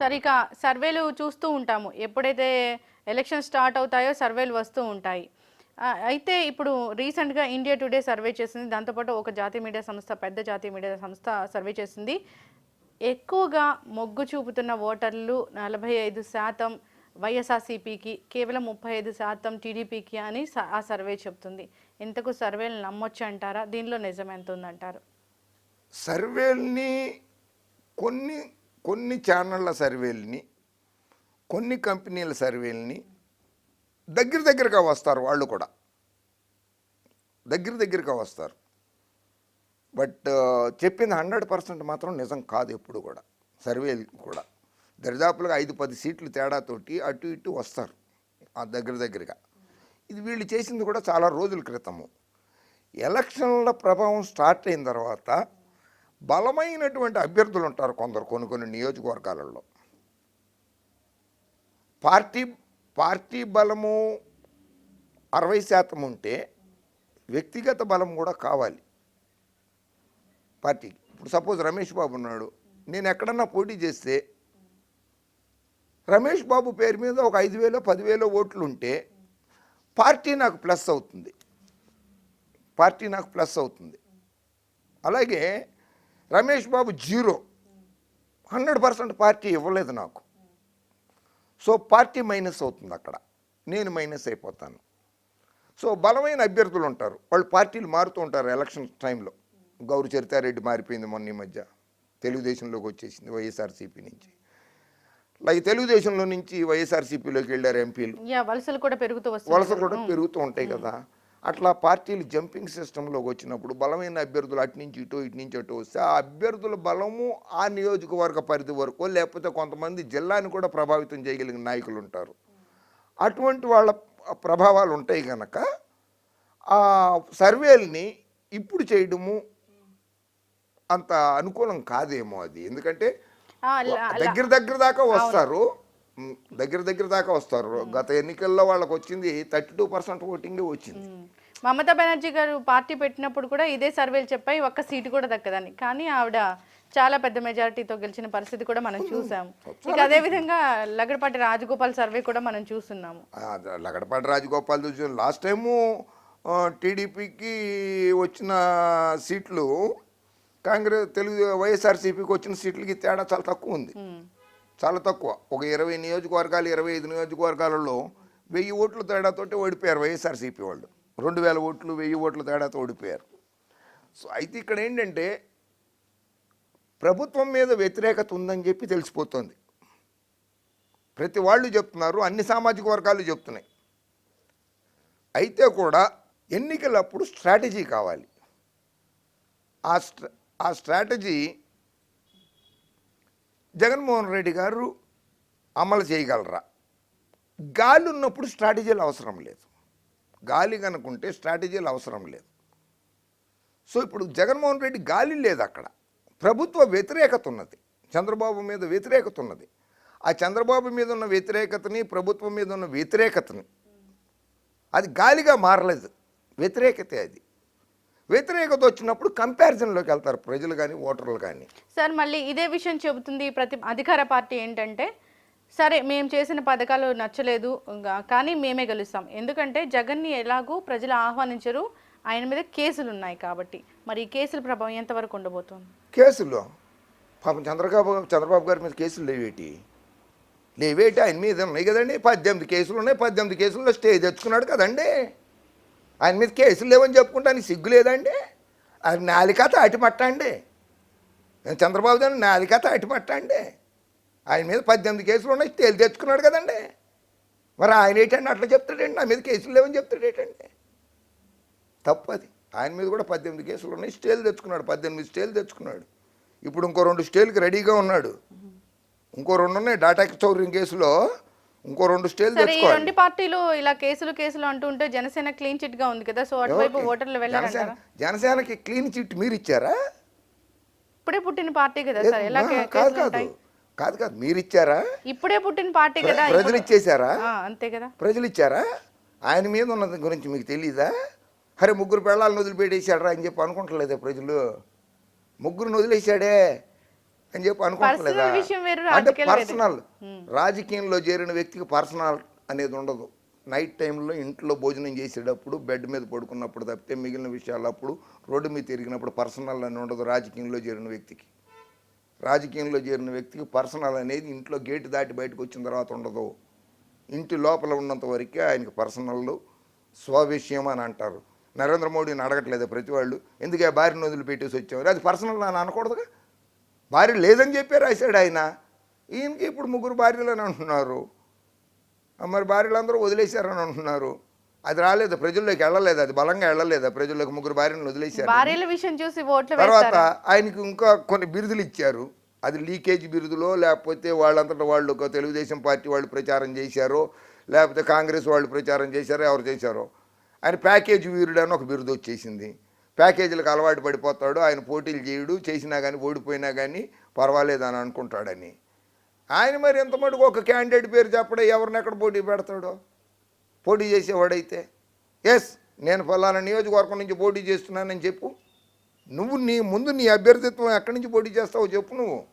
సరే ఇక సర్వేలు చూస్తూ ఉంటాము. ఎప్పుడైతే ఎలక్షన్ స్టార్ట్ అవుతాయో సర్వేలు వస్తూ ఉంటాయి. అయితే ఇప్పుడు రీసెంట్గా ఇండియా టుడే సర్వే చేసింది. దాంతోపాటు ఒక జాతీయ మీడియా సంస్థ పెద్ద జాతీయ మీడియా సంస్థ సర్వే చేసింది. ఎక్కువగా మొగ్గు చూపుతున్న ఓటర్లు నలభై ఐదు శాతం వైఎస్ఆర్సీపీకి కేవలం ముప్పై ఐదు శాతం టీడీపీకి అని స- ఆ సర్వే చెప్తుంది. ఇంతకు సర్వేలు నమ్మొచ్చు అంటారా? దీనిలో నిజం ఎంత ఉందంటారు సర్వేల్ని కొన్ని కొన్ని ఛానళ్ళ సర్వేల్ని కొన్ని కంపెనీల సర్వేల్ని దగ్గర దగ్గరగా వస్తారు వాళ్ళు కూడా. దగ్గర దగ్గరగా వస్తారు. బట్ చెప్పింది హండ్రెడ్ పర్సెంట్ మాత్రం నిజం కాదు ఎప్పుడు కూడా. సర్వేలు కూడా. దరిదాపులుగా ఐదు పది సీట్లు తేడాతోటి అటు ఇటు వస్తారు. ఆ దగ్గర దగ్గరగా. ఇది వీళ్ళు చేసింది కూడా చాలా రోజుల క్రితము. ఎలక్షన్ల ప్రభావం స్టార్ట్ అయిన తర్వాత బలమైనటువంటి అభ్యర్థులు ఉంటారు కొందరు కొన్ని కొన్ని నియోజకవర్గాలలో. పార్టీ పార్టీ బలము అరవై శాతం ఉంటే వ్యక్తిగత బలం కూడా కావాలి. పార్టీకి. ఇప్పుడు సపోజ్ రమేష్ బాబు ఉన్నాడు. నేను ఎక్కడన్నా పోటీ చేస్తే రమేష్ బాబు పేరు మీద ఒక ఐదు వేలో పదివేలో ఓట్లు ఉంటే పార్టీ నాకు ప్లస్ అవుతుంది. పార్టీ నాకు ప్లస్ అవుతుంది. అలాగే Ramesh Babu zero. Hundred percent party ఇవ్వలేదు నాకు. సో పార్టీ మైనస్ అవుతుంది అక్కడ. నేను మైనస్ అయిపోతాను. సో బలమైన అభ్యర్థులు ఉంటారు. వాళ్ళు పార్టీలు మారుతూ ఉంటారు ఎలక్షన్ టైంలో. గౌరు చరితారెడ్డి మారిపోయింది మొన్న ఈ మధ్య. తెలుగుదేశంలోకి వచ్చేసింది వైఎస్ఆర్సీపీ నుంచి. లైక్ తెలుగుదేశంలో నుంచి వైఎస్ఆర్సీపీలోకి వెళ్ళారు ఎంపీలు. వలసలు కూడా పెరుగుతూ వలస వస్తుంది కూడా పెరుగుతూ ఉంటాయి కదా. అట్లా పార్టీలు జంపింగ్ సిస్టంలోకి వచ్చినప్పుడు బలమైన అభ్యర్థులు అటు నుంచి ఇటు ఇటు నుంచి అటు వస్తే ఆ అభ్యర్థుల బలము ఆ నియోజకవర్గ పరిధి వరకు లేకపోతే కొంతమంది జిల్లాని కూడా ప్రభావితం చేయగలిగిన నాయకులు ఉంటారు. అటువంటి వాళ్ళ ప్రభావాలు ఉంటాయి కనుక ఆ సర్వేల్ని ఇప్పుడు చేయడము అంత అనుకూలం కాదేమో అది. ఎందుకంటే దగ్గర దగ్గర దాకా వస్తారు. దగ్గర దగ్గర దాకా వస్తారు. గత ఎన్నికల్లో వాళ్ళకి వచ్చింది థర్టీ టూ పర్సెంట్ ఓటింగ్ వచ్చింది. మమతా బెనర్జీ గారు పార్టీ పెట్టినప్పుడు కూడా ఇదే సర్వేలు చెప్పాయి ఒక్క సీటు కూడా దక్కదని. కానీ ఆవిడ చాలా పెద్ద మెజారిటీతో గెలిచిన పరిస్థితి కూడా మనం చూసాము ఇక అదే విధంగా లగడపాటి రాజగోపాల్ సర్వే కూడా మనం చూస్తున్నాము. లగడపాటి రాజగోపాల్ చూసిన లాస్ట్ టైము టీడీపీకి వచ్చిన సీట్లు కాంగ్రెస్ తెలుగు వైఎస్ఆర్సీపీకి వచ్చిన సీట్లకి తేడా చాలా తక్కువ ఉంది. చాలా తక్కువ. ఒక ఇరవై నియోజకవర్గాలు ఇరవై ఐదు నియోజకవర్గాలలో వెయ్యి ఓట్ల తేడాతోటి ఓడిపోయారు వైఎస్ఆర్సీపీ వాళ్ళు. రెండు వేల ఓట్లు వెయ్యి ఓట్ల తేడాతో ఓడిపోయారు. సో అయితే ఇక్కడ ఏంటంటే ప్రభుత్వం మీద వ్యతిరేకత ఉందని చెప్పి తెలిసిపోతుంది. ప్రతి వాళ్ళు చెప్తున్నారు అన్ని సామాజిక వర్గాలు చెప్తున్నాయి. అయితే కూడా ఎన్నికలప్పుడు స్ట్రాటజీ కావాలి. ఆ స్ట్రా ఆ స్ట్రాటజీ జగన్మోహన్ రెడ్డి గారు అమలు చేయగలరా? గాలి ఉన్నప్పుడు స్ట్రాటజీలు అవసరం లేదు. గాలి కనుకుంటే స్ట్రాటజీలు అవసరం లేదు. సో ఇప్పుడు జగన్మోహన్ రెడ్డి గాలి లేదు అక్కడ. ప్రభుత్వ వ్యతిరేకత ఉన్నది. చంద్రబాబు మీద వ్యతిరేకత ఉన్నది. ఆ చంద్రబాబు మీద ఉన్న వ్యతిరేకతని ప్రభుత్వం మీద ఉన్న వ్యతిరేకతని అది గాలిగా మారలేదు. వ్యతిరేకతే అది. వ్యతిరేకత వచ్చినప్పుడు కంపారిజన్లోకి వెళ్తారు ప్రజలు కానీ ఓటర్లు కానీ సార్ మళ్ళీ ఇదే విషయం చెబుతుంది ప్రతి అధికార పార్టీ ఏంటంటే సరే మేము చేసిన పథకాలు నచ్చలేదు కానీ మేమే గెలుస్తాం. ఎందుకంటే జగన్ని ఎలాగూ ప్రజలు ఆహ్వానించరు ఆయన మీద కేసులు ఉన్నాయి కాబట్టి. మరి ఈ కేసుల ప్రభావం ఎంతవరకు ఉండబోతోంది? కేసులు? పాపం చంద్రబాబు చంద్రబాబు గారి మీద కేసులు లేవేటి? లేవేటి? ఆయన మీద ఉన్నాయి కదండి. పద్దెనిమిది కేసులు ఉన్నాయి. పద్దెనిమిది కేసుల్లో స్టే తెచ్చుకున్నాడు కదండి. ఆయన మీద కేసులు లేవని చెప్పుకుంటానికి సిగ్గు లేదండి. అది నాలికత అటిపట్టండి నేను చంద్రబాబు గారు నాలికత అటిపట్టండి ఆయన మీద పద్దెనిమిది కేసులు ఉన్నాయి స్టేలు తెచ్చుకున్నాడు కదండి. మరి ఆయన ఏంటండి అట్లా చెప్తాడండి నా మీద కేసులు లేవని చెప్తాడు ఏంటండి తప్పది ఆయన మీద కూడా పద్దెనిమిది కేసులు ఉన్నాయి స్టేలు తెచ్చుకున్నాడు పద్దెనిమిది స్టేలు తెచ్చుకున్నాడు. ఇప్పుడు ఇంకో రెండు స్టేల్కి రెడీగా ఉన్నాడు. ఇంకో రెండు ఉన్నాయి డాటా చౌర్యం కేసులో ఇంకో రెండు స్టేలు తెచ్చుకోవాలి. రెండు పార్టీలు ఇలా కేసులు కేసులు అంటూ ఉంటే జనసేన క్లీన్ చిట్గా ఉంది కదా సో అటువైపు? ఓటర్లు వెళ్ళారంటారా? జనసేనకి క్లీన్ చిట్ మీరు ఇచ్చారా? ఇప్పుడే పుట్టిన పార్టీ కదా సార్ ఎలా కాదు కాదు. కాదు కాదు మీరు ఇచ్చారా ఇప్పుడే పుట్టిన పార్టీ కదా ప్రజలు ఆ, అంతే కదా. ప్రజలు ఇచ్చారా? ఆయన మీద ఉన్నది గురించి మీకు తెలీదా? అరే ముగ్గురు పెళ్ళాలను వదిలిపెట్టేశాడరా అని చెప్పి అనుకుంటలేదా ప్రజలు? ముగ్గురుని వదిలేశాడే అని చెప్పి అనుకుంటలేదా? అంటే. పర్సనల్. రాజకీయంలో చేరిన వ్యక్తికి పర్సనల్ అనేది ఉండదు. నైట్ టైంలో ఇంట్లో భోజనం చేసేటప్పుడు బెడ్ మీద పడుకున్నప్పుడు తప్పితే మిగిలిన విషయాలు అప్పుడు రోడ్డు మీద తిరిగినప్పుడు పర్సనల్ అని ఉండదు రాజకీయంలో చేరిన వ్యక్తికి. రాజకీయంలో చేరిన వ్యక్తికి పర్సనల్ అనేది ఇంట్లో గేటు దాటి బయటకు వచ్చిన తర్వాత ఉండదు. ఇంటి లోపల ఉన్నంత వరకే ఆయనకి పర్సనల్ స్వవిషయం అని అంటారు. నరేంద్ర మోడీని అడగట్లేదు ప్రతి వాళ్ళు. ఎందుకే భార్యను వదిలిపెట్టేసి వచ్చాము అది పర్సనల్ అని అనకూడదుగా? భార్య లేదని చెప్పి రాశాడు ఆయన. ఈయనకి ఇప్పుడు ముగ్గురు భార్యలు అని అంటున్నారు. మరి మరి భార్యలందరూ వదిలేశారని అంటున్నారు. అది రాలేదు ప్రజల్లోకి వెళ్ళలేదు అది బలంగా వెళ్ళలేదు ప్రజల్లోకి ముగ్గురు భార్యను వదిలేశారు. విషయం చూసి ఓట్లు తర్వాత ఆయనకి ఇంకా కొన్ని బిరుదులు ఇచ్చారు. అది లీకేజ్ బిరుదులో లేకపోతే వాళ్ళంతటా వాళ్ళు ఒక తెలుగుదేశం పార్టీ వాళ్ళు ప్రచారం చేశారో లేకపోతే కాంగ్రెస్ వాళ్ళు ప్రచారం చేశారో ఎవరు చేశారో. ఆయన ప్యాకేజ్ వీరుడు అని ఒక బిరుదు వచ్చేసింది. ప్యాకేజీలకు అలవాటు పడిపోతాడు ఆయన పోటీలు చేయడు చేసినా కానీ ఓడిపోయినా కానీ పర్వాలేదు అని అనుకుంటాడని. ఆయన మరి ఎంత మటుకు ఒక క్యాండిడేట్ పేరు చెప్పడం ఎవరిని ఎక్కడ పోటీ పెడతాడో? పోటీ చేసేవాడైతే ఎస్ నేను ఫలానా నియోజకవర్గం నుంచి పోటీ చేస్తున్నానని చెప్పు. నువ్వు నీ ముందు నీ అభ్యర్థిత్వం ఎక్కడి నుంచి పోటీ చేస్తావో చెప్పు నువ్వు.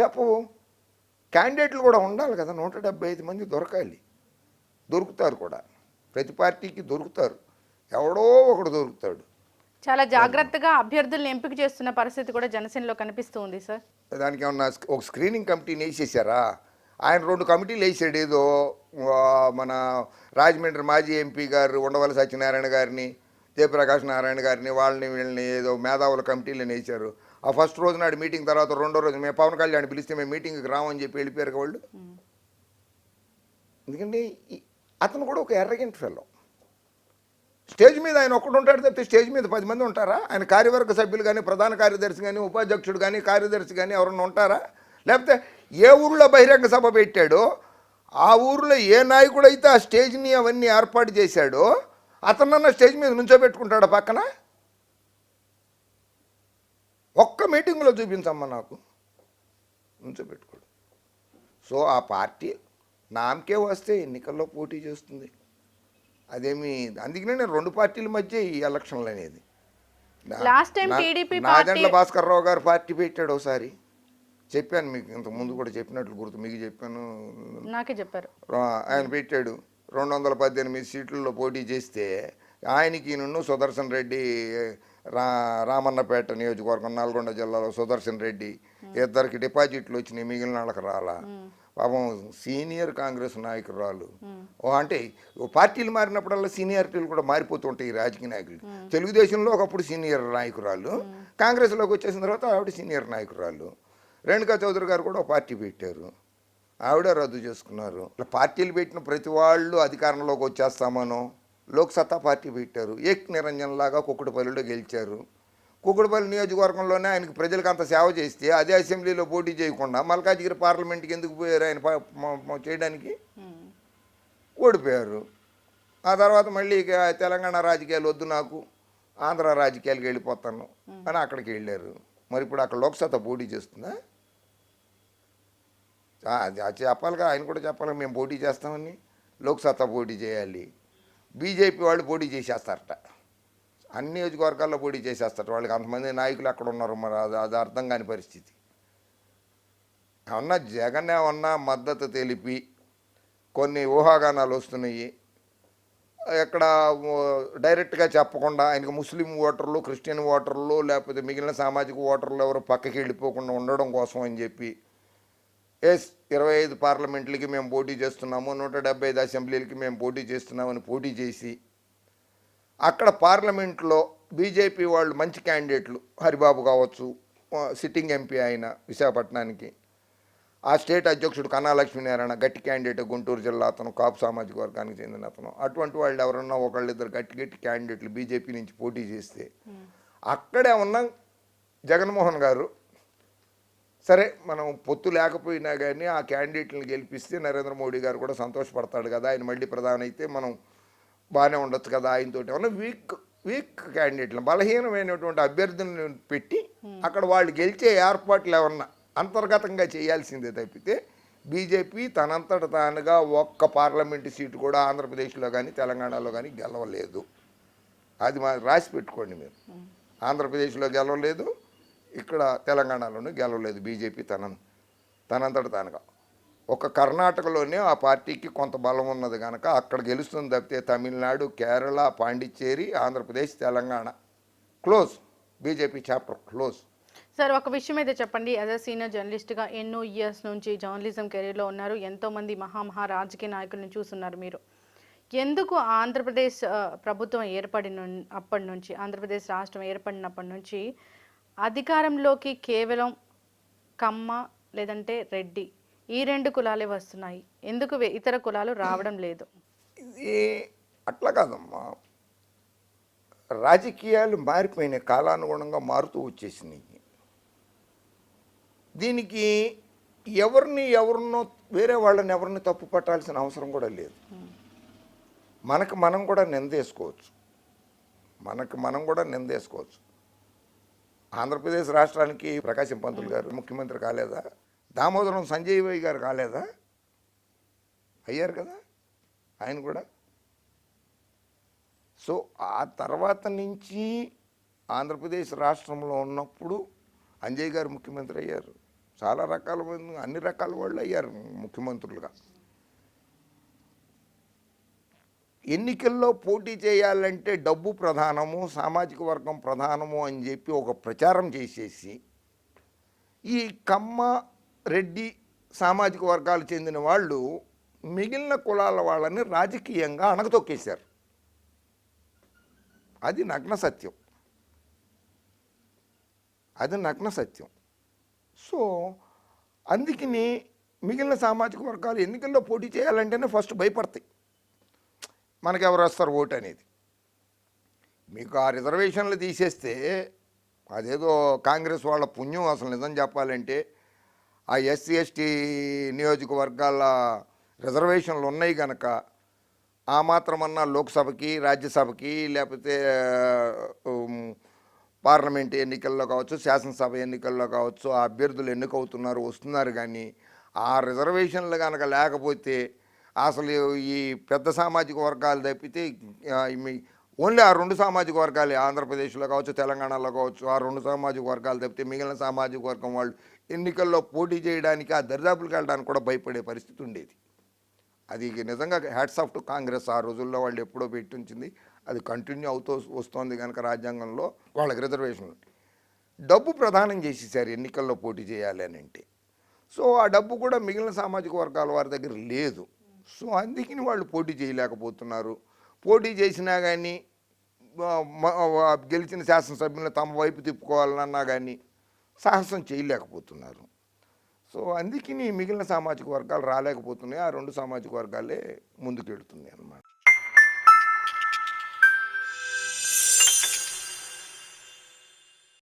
చెప్పు. క్యాండిడేట్లు కూడా ఉండాలి కదా నూట డెబ్బై ఐదు మంది దొరకాలి. దొరుకుతారు కూడా. ప్రతి పార్టీకి దొరుకుతారు. ఎవడో ఒకడు దొరుకుతాడు. చాలా జాగ్రత్తగా అభ్యర్థుల్ని ఎంపిక చేస్తున్న పరిస్థితి కూడా జనసేనలో కనిపిస్తూ ఉంది సార్. దానికి ఏమన్నా ఒక స్క్రీనింగ్ కమిటీని వేసేసారా? ఆయన రెండు కమిటీలు వేసాడు ఏదో. మన రాజమండ్రి మాజీ ఎంపీ గారు ఉండవల్లి సత్యనారాయణ గారిని జయప్రకాష్ నారాయణ గారిని వాళ్ళని వీళ్ళని ఏదో మేధావుల కమిటీలను వేశారు ఆ ఫస్ట్ రోజు నాడు మీటింగ్ తర్వాత రెండో రోజు మేము పవన్ కళ్యాణ్ పిలిస్తే మేము మీటింగ్కి రామని చెప్పి వెళ్ళిపోయారు వాళ్ళు. ఎందుకంటే అతను కూడా ఒక ఎర్రగెంట్ ఫెల్లో స్టేజ్ మీద ఆయన ఒక్కడు ఉంటాడు తప్పితే స్టేజ్ మీద పది మంది ఉంటారా? ఆయన కార్యవర్గ సభ్యులు కానీ ప్రధాన కార్యదర్శి కానీ ఉపాధ్యక్షుడు కానీ కార్యదర్శి కానీ ఎవరన్నా ఉంటారా? లేకపోతే ఏ ఊర్లో బహిరంగ సభ పెట్టాడో ఆ ఊర్లో ఏ నాయకుడు అయితే ఆ స్టేజ్ని అవన్నీ ఏర్పాటు చేశాడో అతనన్న స్టేజ్ మీద నుంచోబెట్టుకుంటాడా పక్కన? ఒక్క మీటింగ్లో చూపించమ్మా నాకు. నుంచోబెట్టుకోడు. సో ఆ పార్టీ నామకే వస్తే ఎన్నికల్లో పోటీ చేస్తుంది. అదేమి అందుకనే నేను రెండు పార్టీల మధ్య ఈ ఎలక్షన్లు అనేది నాదెండ్ల భాస్కర్ రావు గారు పార్టీ పెట్టాడు ఒకసారి చెప్పాను మీకు ఇంతకు ముందు కూడా చెప్పినట్లు గుర్తు మీకు చెప్పాను. నాకే చెప్పారు. ఆయన పెట్టాడు. రెండు వందల పద్దెనిమిది సీట్లలో పోటీ చేస్తే ఆయనకి నన్ను సుదర్శన్ రెడ్డి రా రామన్నపేట నియోజకవర్గం నల్గొండ జిల్లాలో సుదర్శన్ రెడ్డి ఇద్దరికి డిపాజిట్లు వచ్చినాయి మిగిలిన వాళ్ళకి రాలా. పాపం సీనియర్ కాంగ్రెస్ నాయకురాలు. ఓ అంటే ఓ పార్టీలు మారినప్పుడల్లా సీనియారిటీలు కూడా మారిపోతుంటాయి ఈ రాజకీయ నాయకులు. తెలుగుదేశంలో ఒకప్పుడు సీనియర్ నాయకురాలు కాంగ్రెస్లోకి వచ్చేసిన తర్వాత ఆవిడ సీనియర్ నాయకురాలు. రేణుకా చౌదరి గారు కూడా ఒక పార్టీ పెట్టారు. ఆవిడ రద్దు చేసుకున్నారు. ఇలా పార్టీలు పెట్టిన ప్రతి వాళ్ళు అధికారంలోకి వచ్చేస్తామనో లోక్సత్తా పార్టీ పెట్టారు. ఏక్ నిరంజన్ లాగా కుక్కటిపల్లిలో గెలిచారు. కుక్కటిపల్లి నియోజకవర్గంలోనే ఆయనకి ప్రజలకు అంత సేవ చేస్తే అదే అసెంబ్లీలో పోటీ చేయకుండా మల్కాజిగిరి పార్లమెంట్కి ఎందుకు పోయారు ఆయన చేయడానికి. ఓడిపోయారు. ఆ తర్వాత మళ్ళీ తెలంగాణ రాజకీయాలు వద్దు నాకు ఆంధ్ర రాజకీయాలకు వెళ్ళిపోతాను అని అక్కడికి వెళ్ళారు. మరి ఇప్పుడు అక్కడ లోక్సత్తా పోటీ చేస్తుందా? చెప్పాలిగా ఆయన కూడా చెప్పాలి మేము పోటీ చేస్తామని. లోక్సత్తా పోటీ చేయాలి. బీజేపీ వాళ్ళు పోటీ చేసేస్తారట. అన్ని నియోజకవర్గాల్లో పోటీ చేసేస్తారు వాళ్ళకి అంతమంది నాయకులు అక్కడ ఉన్నారు మరి? అది అది అర్థం కాని పరిస్థితి. ఏమన్నా జగన్ ఏమన్నా మద్దతు తెలిపి కొన్ని ఊహాగానాలు వస్తున్నాయి. ఎక్కడ డైరెక్ట్గా చెప్పకుండా ఆయనకు ముస్లిం ఓటర్లు క్రిస్టియన్ ఓటర్లు లేకపోతే మిగిలిన సామాజిక ఓటర్లు ఎవరు పక్కకి వెళ్ళిపోకుండా ఉండడం కోసం అని చెప్పి ఎస్ ఇరవై ఐదు పార్లమెంట్లకి మేము పోటీ చేస్తున్నాము నూట డెబ్బై ఐదు అసెంబ్లీలకి మేము పోటీ చేస్తున్నామని పోటీ చేసి అక్కడ పార్లమెంట్లో బీజేపీ వాళ్ళు మంచి క్యాండిడేట్లు హరిబాబు కావచ్చు సిట్టింగ్ ఎంపీ ఆయన విశాఖపట్నానికి. ఆ స్టేట్ అధ్యక్షుడు కన్నా లక్ష్మీనారాయణ గట్టి క్యాండిడేట్ గుంటూరు జిల్లా అతను కాపు సామాజిక వర్గానికి చెందిన అతను. అటువంటి వాళ్ళు ఎవరన్నా ఒకళ్ళిద్దరు గట్టి గట్టి క్యాండిడేట్లు బీజేపీ నుంచి పోటీ చేస్తే అక్కడే ఉన్న జగన్మోహన్ గారు సరే మనం పొత్తు లేకపోయినా కానీ ఆ క్యాండిడేట్లను గెలిపిస్తే నరేంద్ర మోడీ గారు కూడా సంతోషపడతాడు కదా. ఆయన మళ్ళీ ప్రధాని అయితే మనం బాగానే ఉండొచ్చు కదా ఆయనతో ఏమన్నా వీక్ వీక్ క్యాండిడేట్లు బలహీనమైనటువంటి అభ్యర్థులను పెట్టి అక్కడ వాళ్ళు గెలిచే ఏర్పాట్లు ఏమన్నా అంతర్గతంగా చేయాల్సిందే తప్పితే బీజేపీ తనంతట తానుగా ఒక్క పార్లమెంటు సీటు కూడా ఆంధ్రప్రదేశ్లో కానీ తెలంగాణలో కానీ గెలవలేదు. అది మా రాసి పెట్టుకోండి మీరు. ఆంధ్రప్రదేశ్లో గెలవలేదు ఇక్కడ తెలంగాణలోనూ గెలవలేదు బీజేపీ తన తనంతట తానుగా. ఒక కర్ణాటకలోనే ఆ పార్టీకి కొంత బలం ఉన్నది కనుక అక్కడ గెలుస్తుంది తప్పితే Tamil Nadu Kerala Pondicherry Andhra Pradesh Telangana. Close. BJP chapter close. Sir ఒక విషయం అయితే చెప్పండి. యాజ్ అ సీనియర్ జర్నలిస్ట్గా ఎన్నో ఇయర్స్ నుంచి జర్నలిజం కెరీర్లో ఉన్నారు. ఎంతోమంది మహామహా రాజకీయ నాయకులను చూస్తున్నారు మీరు. ఎందుకు ఆంధ్రప్రదేశ్ ప్రభుత్వం ఏర్పడిన అప్పటి నుంచి ఆంధ్రప్రదేశ్ రాష్ట్రం ఏర్పడినప్పటి నుంచి అధికారంలోకి కేవలం కమ్మ లేదంటే రెడ్డి ఈ రెండు కులాలే వస్తున్నాయి. ఎందుకు వే- ఇతర కులాలు రావడం లేదు? ఇది అట్లా కాదమ్మా. రాజకీయాలు మారిపోయినాయి కాలానుగుణంగా మారుతూ వచ్చేసినాయి. దీనికి ఎవరిని ఎవరినో వేరే వాళ్ళని ఎవరిని తప్పు పట్టాల్సిన అవసరం కూడా లేదు. మనకు మనం కూడా నిందేసుకోవచ్చు. మనకు మనం కూడా నిందేసుకోవచ్చు. ఆంధ్రప్రదేశ్ రాష్ట్రానికి ప్రకాశం పంతులు గారు ముఖ్యమంత్రి కాలేదా? దామోదరం సంజయ్ వై గారు కాలేదా? అయ్యారు కదా ఆయన కూడా. సో ఆ తర్వాత నుంచి ఆంధ్రప్రదేశ్ రాష్ట్రంలో ఉన్నప్పుడు అంజయ్ గారు ముఖ్యమంత్రి అయ్యారు. చాలా రకాల అన్ని రకాల వాళ్ళు అయ్యారు ముఖ్యమంత్రులుగా. ఎన్నికల్లో పోటీ చేయాలంటే డబ్బు ప్రధానము సామాజిక వర్గం ప్రధానము అని చెప్పి ఒక ప్రచారం చేసేసి ఈ కమ్మ రెడ్డి సామాజిక వర్గాలు చెందిన వాళ్ళు మిగిలిన కులాల వాళ్ళని రాజకీయంగా అణగతొక్కేశారు అది నగ్న సత్యం. అది నగ్న సత్యం. సో అందుకని మిగిలిన సామాజిక వర్గాలు ఎన్నికల్లో పోటీ చేయాలంటేనే ఫస్ట్ భయపడతాయి. మనకెవరు వస్తారు ఓటు అనేది. మీకు ఆ రిజర్వేషన్లు తీసేస్తే అదేదో కాంగ్రెస్ వాళ్ళ పుణ్యం అసలు నిజం చెప్పాలంటే ఆ ఎస్సీ ఎస్టీ నియోజకవర్గాల రిజర్వేషన్లు ఉన్నాయి కనుక ఆ మాత్రమన్నా లోక్సభకి రాజ్యసభకి లేకపోతే పార్లమెంట్ ఎన్నికల్లో కావచ్చు శాసనసభ ఎన్నికల్లో కావచ్చు ఆ అభ్యర్థులు ఎన్నికవుతున్నారు వస్తున్నారు కానీ ఆ రిజర్వేషన్లు కనుక లేకపోతే అసలు ఈ పెద్ద సామాజిక వర్గాలు తప్పితే మీ- ఓన్లీ ఆ రెండు సామాజిక వర్గాలే. ఆంధ్రప్రదేశ్లో కావచ్చు తెలంగాణలో కావచ్చు ఆ రెండు సామాజిక వర్గాలు తప్పితే మిగిలిన సామాజిక వర్గం వాళ్ళు ఎన్నికల్లో పోటీ చేయడానికి ఆ దరిదాపులకు వెళ్ళడానికి కూడా భయపడే పరిస్థితి ఉండేది. అది నిజంగా హ్యాట్స్ ఆఫ్ టు కాంగ్రెస్. ఆ రోజుల్లో వాళ్ళు ఎప్పుడో పెట్టించింది. అది కంటిన్యూ అవుతూ వస్తోంది కనుక రాజ్యాంగంలో వాళ్ళకి రిజర్వేషన్ డబ్బు ప్రదానం చేసేసారు ఎన్నికల్లో పోటీ చేయాలి అని అంటే. సో ఆ డబ్బు కూడా మిగిలిన సామాజిక వర్గాల వారి దగ్గర లేదు. సో అందుకని వాళ్ళు పోటీ చేయలేకపోతున్నారు. పోటీ చేసినా కానీ గెలిచిన శాసనసభ్యులను తమ వైపు తిప్పుకోవాలన్నా కానీ సాహసం చేయలేకపోతున్నారు. సో అందుకని మిగిలిన సామాజిక వర్గాలు రాలేకపోతున్నాయి. ఆ రెండు సామాజిక వర్గాలే ముందుకెళ్తున్నాయి అన్నమాట.